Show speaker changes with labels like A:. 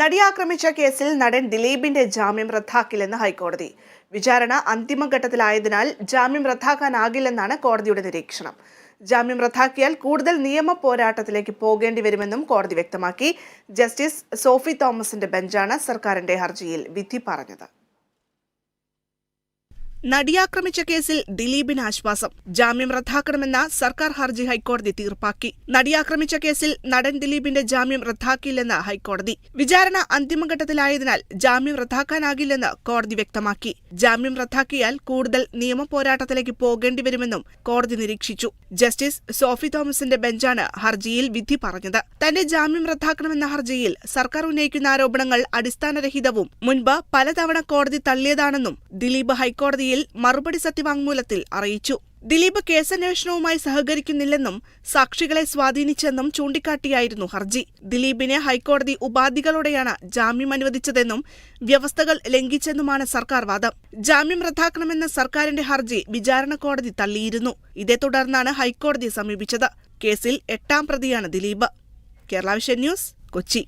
A: നടിയാക്രമിച്ച കേസിൽ നടൻ ദിലീപിന്റെ ജാമ്യം റദ്ദാക്കില്ലെന്ന് ഹൈക്കോടതി. വിചാരണ അന്തിമഘട്ടത്തിലായതിനാൽ ജാമ്യം റദ്ദാക്കാനാകില്ലെന്നാണ് കോടതിയുടെ നിരീക്ഷണം. ജാമ്യം റദ്ദാക്കിയാൽ കൂടുതൽ നിയമ പോരാട്ടത്തിലേക്ക് പോകേണ്ടി വരുമെന്നും കോടതി വ്യക്തമാക്കി. ജസ്റ്റിസ് സോഫി തോമസിന്റെ ബെഞ്ചാണ് സർക്കാരിന്റെ ഹർജിയിൽ വിധി പറഞ്ഞത്. നടിയാക്രമിച്ച കേസിൽ ദിലീപിന് ആശ്വാസം. ജാമ്യം റദ്ദാക്കണമെന്ന സർക്കാർ ഹർജി ഹൈക്കോടതി തീർപ്പാക്കി. നടിയാക്രമിച്ച കേസിൽ നടൻ ദിലീപിന്റെ ജാമ്യം റദ്ദാക്കില്ലെന്ന് ഹൈക്കോടതി. വിചാരണ അന്തിമഘട്ടത്തിലായതിനാൽ ജാമ്യം റദ്ദാക്കാനാകില്ലെന്ന് കോടതി വ്യക്തമാക്കി. ജാമ്യം റദ്ദാക്കിയാൽ കൂടുതൽ നിയമ പോരാട്ടത്തിലേക്ക് പോകേണ്ടി വരുമെന്നും കോടതി നിരീക്ഷിച്ചു. ജസ്റ്റിസ് സോഫി തോമസിന്റെ ബെഞ്ചാണ് ഹർജിയിൽ വിധി പറഞ്ഞത്. തന്റെ ജാമ്യം റദ്ദാക്കണമെന്ന ഹർജിയിൽ സർക്കാർ ഉന്നയിക്കുന്ന ആരോപണങ്ങൾ അടിസ്ഥാനരഹിതവും മുൻപ് പലതവണ കോടതി തള്ളിയതാണെന്നും ദിലീപ് ഹൈക്കോടതിയിൽ മറുപടി സത്യവാങ്മൂലത്തിൽ അറിയിച്ചു. ദിലീപ് കേസന്വേഷണവുമായി സഹകരിക്കുന്നില്ലെന്നും സാക്ഷികളെ സ്വാധീനിച്ചെന്നും ചൂണ്ടിക്കാട്ടിയായിരുന്നു ഹർജി. ദിലീപിനെ ഹൈക്കോടതി ഉപാധികളോടെയാണ് ജാമ്യം അനുവദിച്ചതെന്നും വ്യവസ്ഥകൾ ലംഘിച്ചെന്നുമാണ് സർക്കാർ വാദം. ജാമ്യം റദ്ദാക്കണമെന്ന സർക്കാരിന്റെ ഹർജി വിചാരണ കോടതി തള്ളിയിരുന്നു. ഇതേ തുടർന്നാണ് ഹൈക്കോടതിയെ സമീപിച്ചത്. കേസിൽ എട്ടാം പ്രതിയാണ് Dileep. Kerala vision news Kochi.